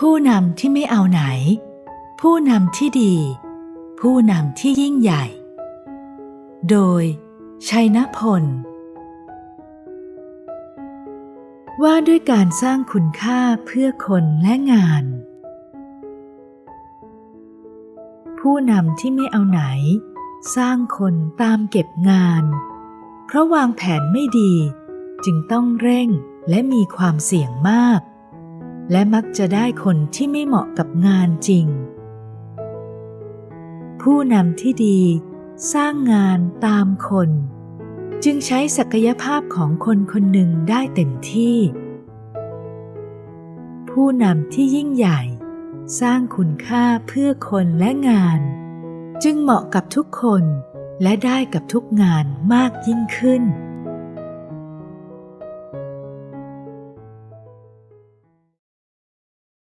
ผู้นำที่ไม่เอาไหน ผู้นำที่ดี ผู้นำที่ยิ่งใหญ่ โดย ชัยนพล ว่าด้วยการสร้างคุณค่าเพื่อคนและงาน ผู้นำที่ไม่เอาไหน สร้างคนตามเก็บงาน เพราะวางแผนไม่ดี จึงต้องเร่งและมีความเสี่ยงมาก และมักจะได้คนที่ไม่เหมาะกับงานจริง ผู้นำที่ดีสร้างงานตามคน จึงใช้ศักยภาพของคนคนหนึ่งได้เต็มที่ ผู้นำที่ยิ่งใหญ่ สร้างคุณค่าเพื่อคนและงาน จึงเหมาะกับทุกคนและได้กับทุกงานมากยิ่งขึ้น